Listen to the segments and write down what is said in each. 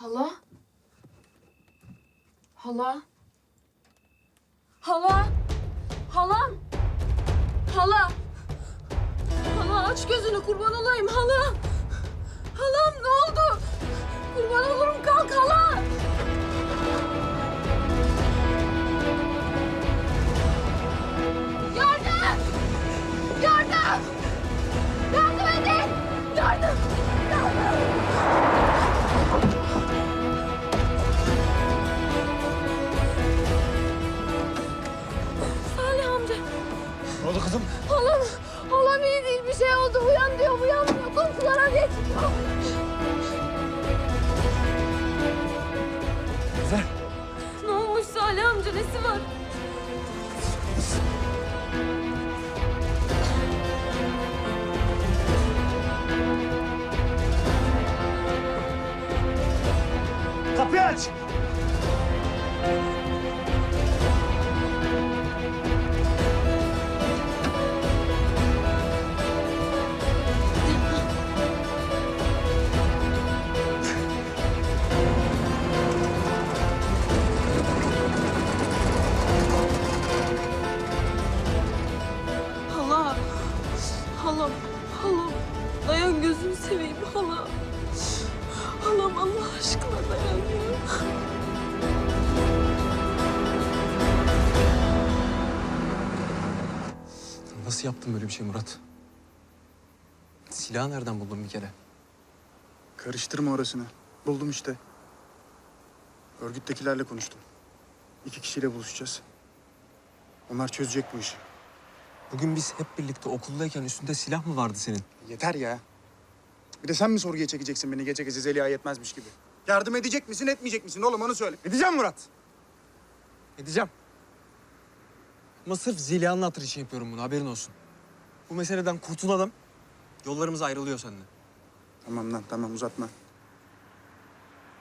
Hala? Hala? Hala? Halam? Hala? Hala aç gözünü kurban olayım hala. Halam ne oldu? Kurban olurum kalk hala. Oldu kızım? Halam, halam iyi değil. Bir şey oldu. Uyan diyor, uyanmıyor. Komşulara geçiyor. Güzel. Ne olmuş Salih amca? Nesi var? Kapıyı aç. Halam, halam. Dayan gözünü seveyim hala. Halam Allah aşkına dayan ya. Nasıl yaptın böyle bir şey Murat? Silahı nereden buldun bir kere? Karıştırma orasını. Buldum işte. Örgüttekilerle konuştum. İki kişiyle buluşacağız. Onlar çözecek bu işi. Bugün biz hep birlikte okuldayken üstünde silah mı vardı senin? Yeter ya. Bir de sen mi sorguya çekeceksin beni gece gece Zeliha yetmezmiş gibi? Yardım edecek misin, etmeyecek misin oğlum onu söyle. Edeceğim Murat. Edeceğim. Ama sırf Zeliha'nın hatırı için yapıyorum bunu haberin olsun. Bu meseleden kurtulalım. Yollarımız ayrılıyor seninle. Tamam lan tamam uzatma.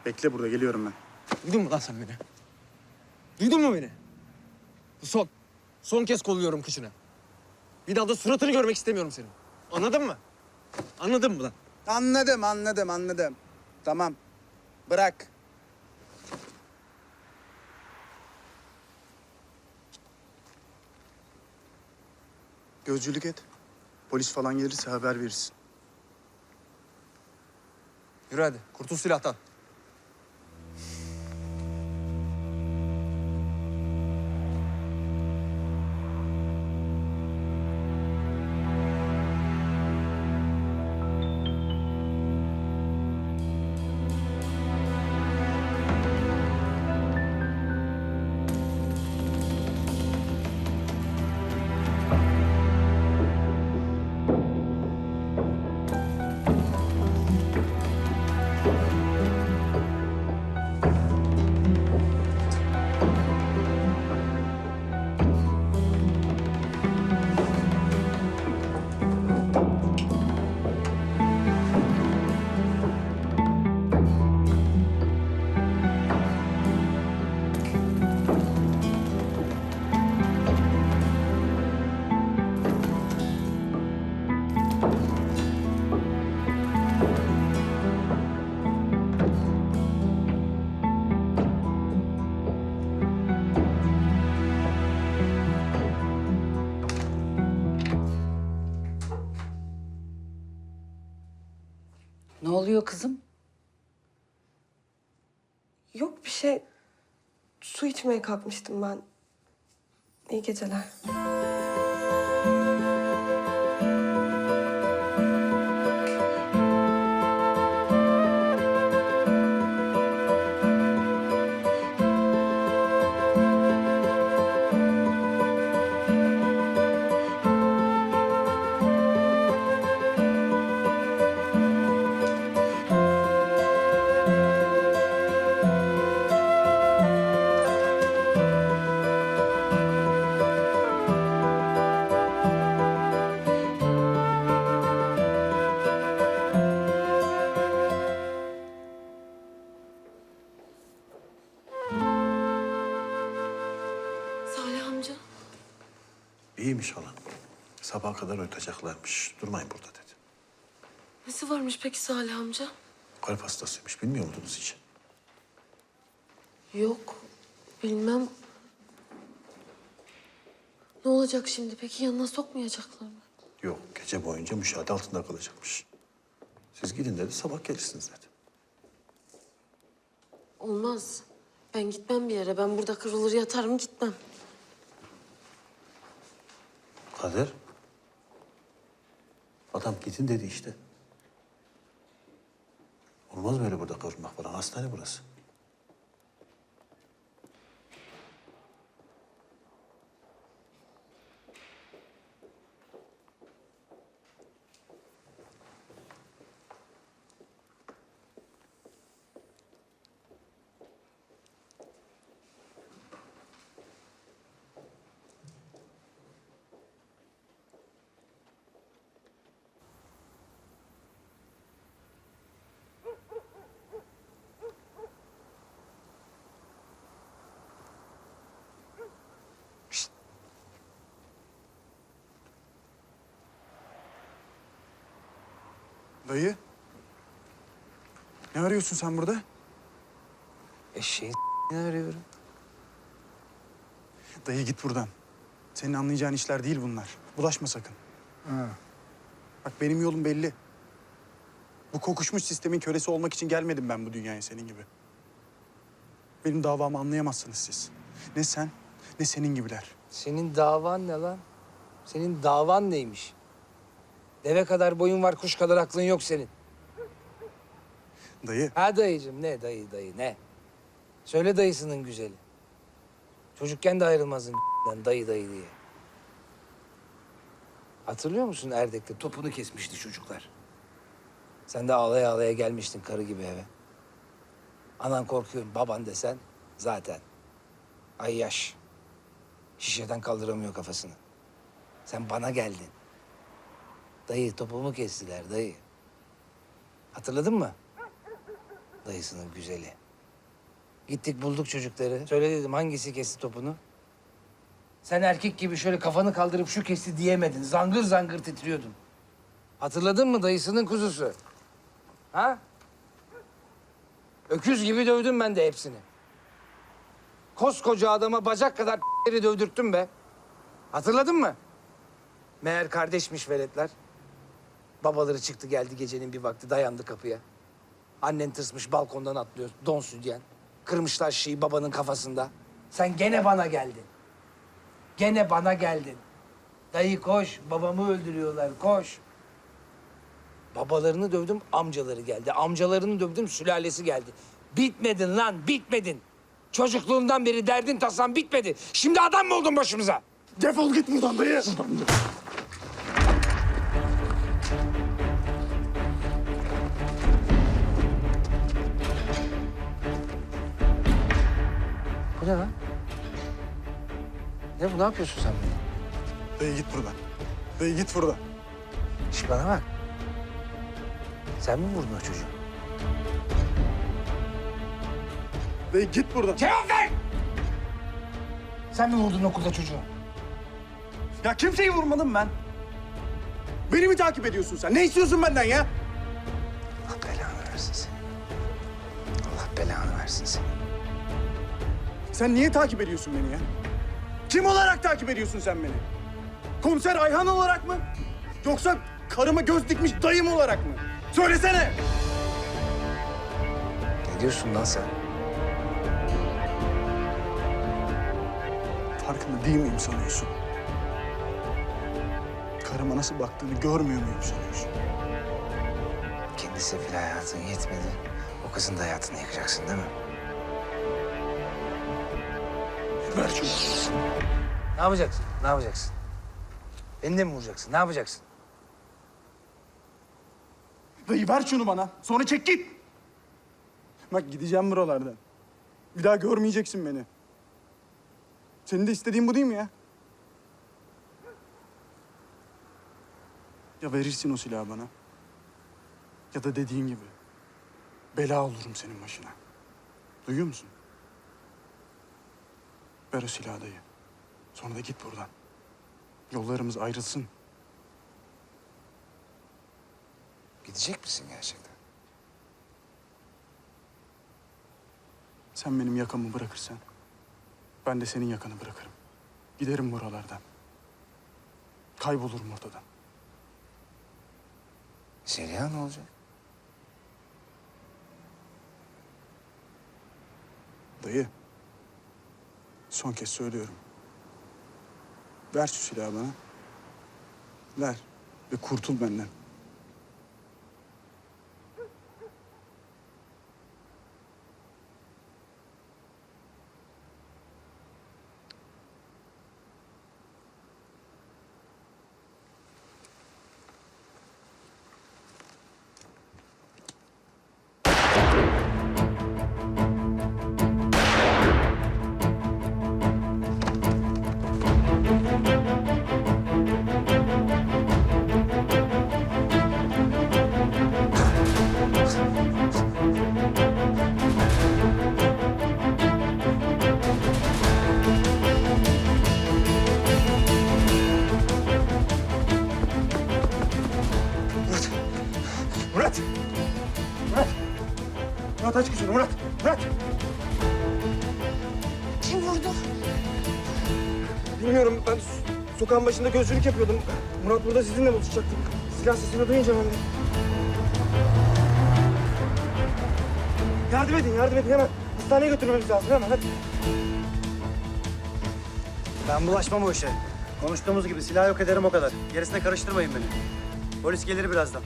Bekle burada geliyorum ben. Duydun mu lan sen beni? Duydun mu beni? Bu son. Son kez kolluyorum kışına. Bir daha da suratını görmek istemiyorum senin. Anladın mı? Anladın mı lan? Anladım anladım anladım. Tamam. Bırak. Gözcülük et. Polis falan gelirse haber verirsin. Yürü hadi. Kurtul silahtan. Oluyor kızım? Yok bir şey. Su içmeye kalkmıştım ben. İyi geceler. İyiymiş hala. Sabaha kadar öteceklermiş. Durmayın burada dedi. Nesi varmış peki Salih amca? Kalp hastasıymış. Bilmiyor muydunuz hiç? Yok, bilmem. Ne olacak şimdi? Peki yanına sokmayacaklar mı? Yok gece boyunca müşahede altında kalacakmış. Siz gidin dedi sabah gelirsiniz dedi. Olmaz. Ben gitmem bir yere. Ben burada kırılır yatarım gitmem. Kader. Adam gidin dedi işte. Olmaz böyle burada kıvrılmak falan. Hastane burası. Dayı. Ne arıyorsun sen burada? Eşeğin ne arıyorum? Dayı git buradan. Senin anlayacağın işler değil bunlar. Bulaşma sakın. Bak benim yolum belli. Bu kokuşmuş sistemin kölesi olmak için gelmedim ben bu dünyaya senin gibi. Benim davamı anlayamazsınız siz. Ne sen ne senin gibiler. Senin davan ne lan? Senin davan neymiş? Deve kadar boyun var, kuş kadar aklın yok senin. Dayı Ha dayıcım ne dayı dayı ne? Söyle dayısının güzeli. Çocukken de ayrılmazın dayı dayı diye. Hatırlıyor musun Erdek'te topunu kesmişti çocuklar. Sen de ağlaya ağlaya gelmiştin karı gibi eve. Anan korkuyorum baban desen zaten. Ay yaş. Şişeden kaldıramıyor kafasını. Sen bana geldin. Dayı topumu kestiler dayı. Hatırladın mı? Dayısının güzeli. Gittik bulduk çocukları. Söyle dedim hangisi kesti topunu? Sen erkek gibi şöyle kafanı kaldırıp şu kesti diyemedin. Zangır zangır titriyordun. Hatırladın mı dayısının kuzusu? Ha? Öküz gibi dövdüm ben de hepsini. Koskoca adama bacak kadar dövdürttüm be. Hatırladın mı? Meğer kardeşmiş veletler. Babaları çıktı geldi gecenin bir vakti dayandı kapıya. Annen tırsmış balkondan atlıyor don sütyen. Kırmışlar şişeyi babanın kafasında. Sen gene bana geldin. Gene bana geldin. Dayı koş babamı öldürüyorlar koş. Babalarını dövdüm amcaları geldi. Amcalarını dövdüm sülalesi geldi. Bitmedin lan bitmedin. Çocukluğundan beri derdin tasan bitmedi. Şimdi adam mı oldun başımıza? defol git buradan dayı. Ne lan? Ne bu? Ne yapıyorsun sen burada? Dayı git buradan. Dayı git buradan. Şş bana bak. Sen mi vurdun o çocuğu? Dayı git buradan. Cevap ver! Sen mi vurdun okulda çocuğu? Ya kimseyi vurmadım ben. Beni mi takip ediyorsun sen? Ne istiyorsun benden ya? Sen niye takip ediyorsun beni ya? Kim olarak takip ediyorsun sen beni? Komiser Ayhan olarak mı? Yoksa karıma göz dikmiş dayım olarak mı? Söylesene! Ne diyorsun lan sen? Farkında değil miyim sanıyorsun? Karıma nasıl baktığını görmüyor muyum sanıyorsun? Kendi sefil hayatın yetmedi. O kızın da hayatını yıkacaksın değil mi? Şunu. Ne yapacaksın? Ne yapacaksın? Beni de mi vuracaksın? Ne yapacaksın? Dayı ver şunu bana. Sonra çek git. Bak gideceğim buralardan. Bir daha görmeyeceksin beni. Senin de istediğin bu değil mi ya? Ya verirsin o silahı bana. Ya da dediğin gibi. Bela olurum senin başına. Duyuyor musun? Ver o silahı dayı. Sonra da git buradan. Yollarımız ayrılsın. Gidecek misin gerçekten? Sen benim yakamı bırakırsan ben de senin yakanı bırakırım. Giderim buralardan. Kaybolurum ortadan. Zeliha ne olacak? Dayı. Son kez söylüyorum. Ver şu silahı bana. Ver ve kurtul benden. Sokağın başında gözcülük yapıyordum. Murat burada sizinle buluşacaktık. Silah sesini duyunca ben de... Yardım edin, yardım edin hemen. Hastaneye götürmemiz lazım hemen hadi. Ben bulaşmam o işe. Konuştuğumuz gibi silah yok ederim o kadar. Gerisine karıştırmayın beni. Polis gelir birazdan.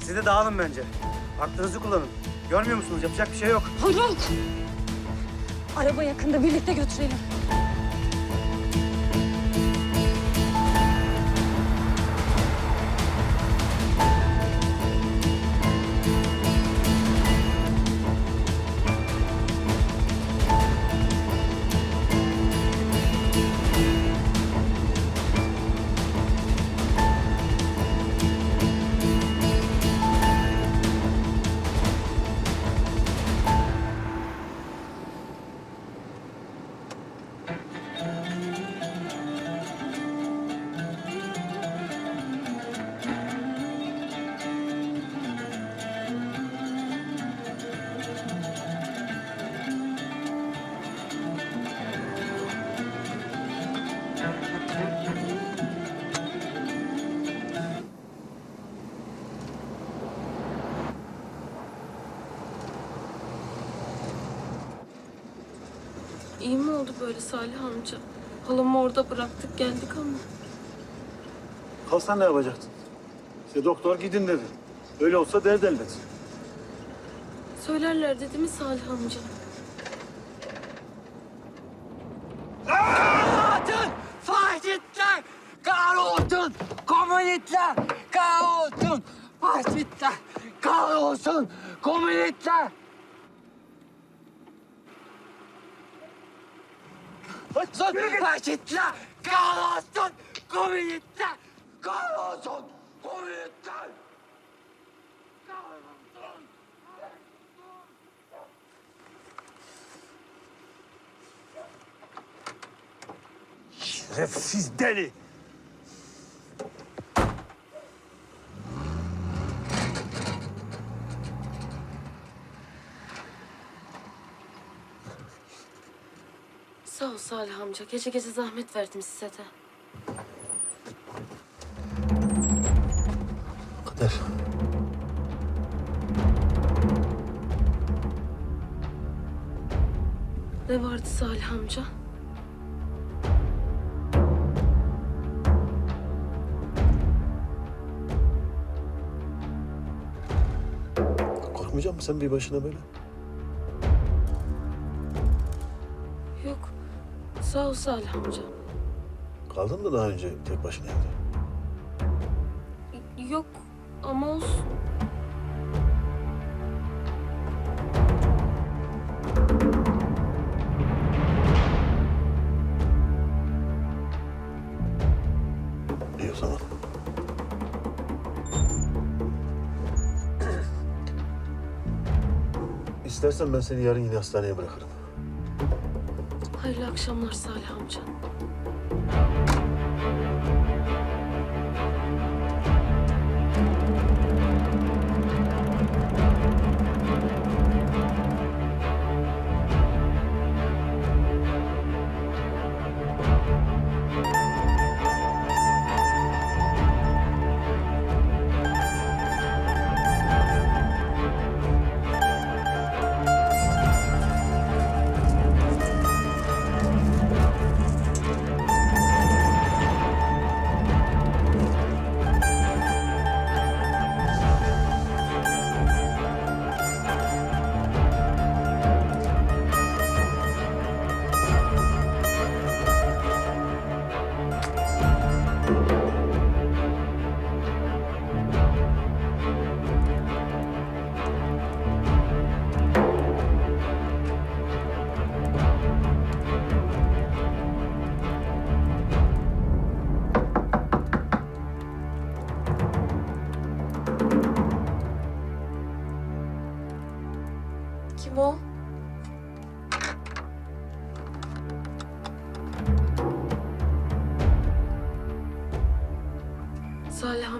Siz de dağılın bence. Aklınızı kullanın. Görmüyor musunuz? Yapacak bir şey yok. Haluk! Araba yakında birlikte götürelim. Böyle Salih amca? Halamı orada bıraktık geldik ama. Kalsan ne yapacaktın? İşte doktor gidin dedi. Öyle olsa dert elbet. Söylerler dedi mi Salih amca? Faşistler! Kahrolsun! Komünistler! Kahrolsun! Faşistler! Kahrolsun! Komünistler! Faşistler! Faşistler! Kahrolsun! Komünistler! Kahrolsun! Komünistler! Kahrolsun! Şerefsiz deli. Salih amca. Gece gece zahmet verdim size de. Kader. Ne vardı Salih amca? Korkmayacak mısın sen bir başına böyle? Sağ ol Salih amca. Kaldın mı daha önce tek başına evde? Yok ama olsun. İyi o zaman. İstersen ben seni yarın yine hastaneye bırakırım. Akşamlar Salih amca.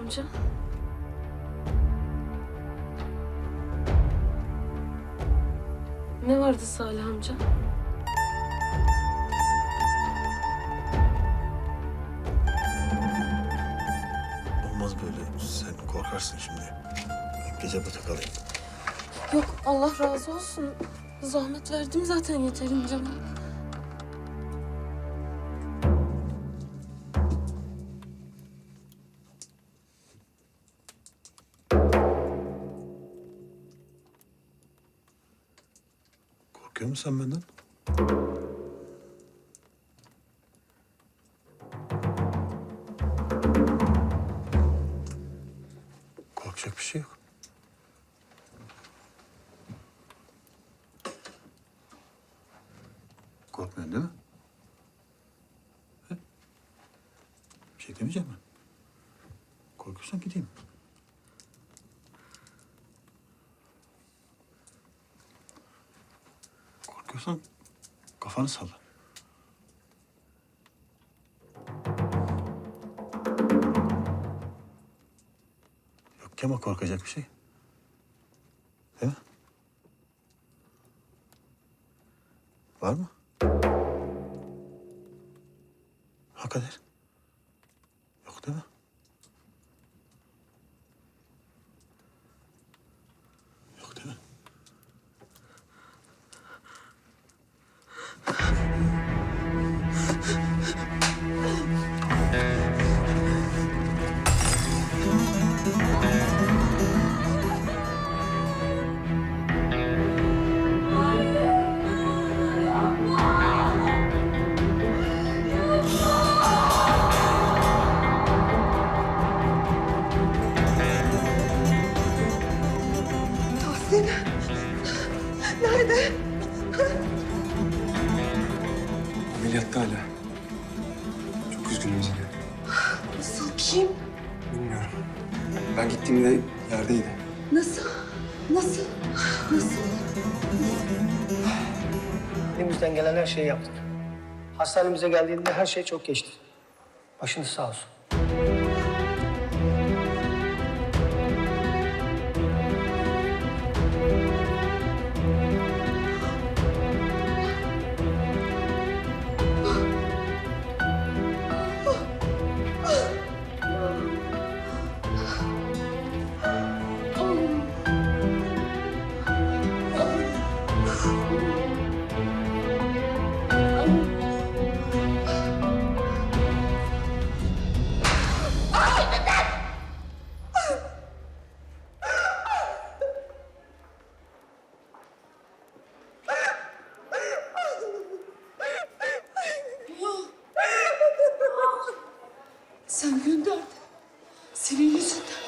Amca. Ne vardı Salih amca? Olmaz böyle. Sen korkarsın şimdi. Ben gece burada kalayım. Yok Allah razı olsun. Zahmet verdim zaten yeterince sen benden? Korkuyorsan kafanı salla. Yok ama korkacak bir şey. Her şeyi yaptık. Hastanemize geldiğinde her şey çok geçti. Başınız sağ olsun. Sen gönderdin. Senin yüzünden.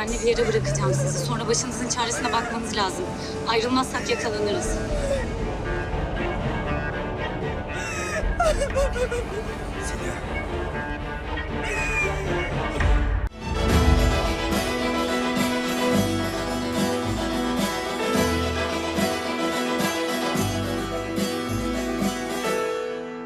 Güvenli bir yere bırakacağım sizi. Sonra başınızın çaresine bakmanız lazım. Ayrılmazsak yakalanırız.